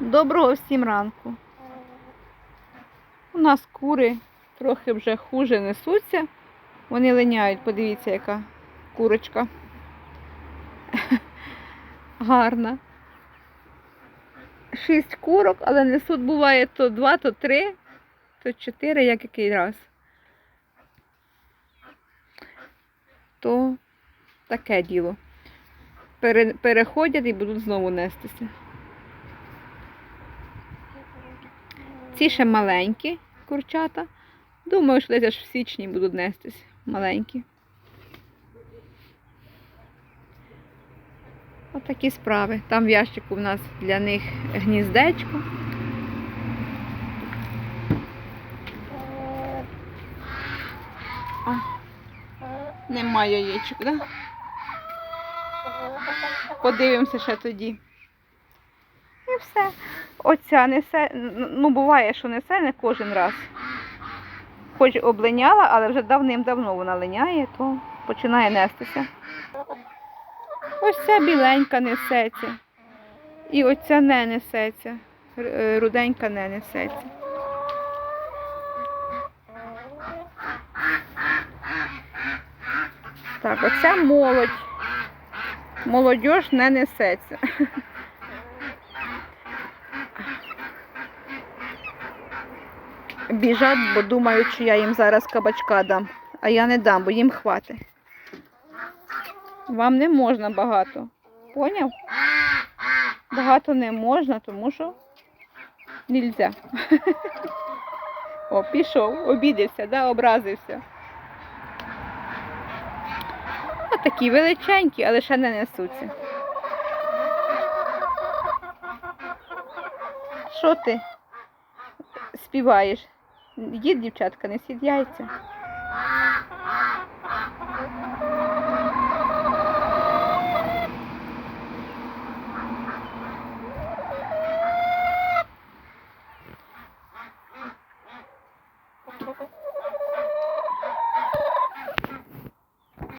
Доброго всім ранку. У нас кури трохи вже хуже несуться. Вони линяють, подивіться, яка курочка. Гарна. Шість курок, але несуть буває то два, то три, то чотири, як який раз. То таке діло. Переходять і будуть знову нестися. Ці ще маленькі курчата. Думаю, що десь аж в січні будуть нестись маленькі. Отакі справи. Там в ящику в нас для них гніздечко. О, немає яєчок, так? Да? Подивимося ще тоді. І все. Оця несе, ну буває, що несе не кожен раз. Хоч облиняла, але вже давним-давно вона линяє, то починає нестися. Ось ця біленька несеться. І оця не несеться. Е, Руденька не несеться. Так, оця молодь. Молодь не несеться. Біжать, бо думають, що я їм зараз кабачка дам. А я не дам, бо їм хватить. Вам не можна багато. Поняв? Багато не можна, тому що нельзя. О, пішов, обідався, да, образився. Отакі величенькі, але ще не несуться. Що ти співаєш? Їдь, дівчатка, не сід яйця.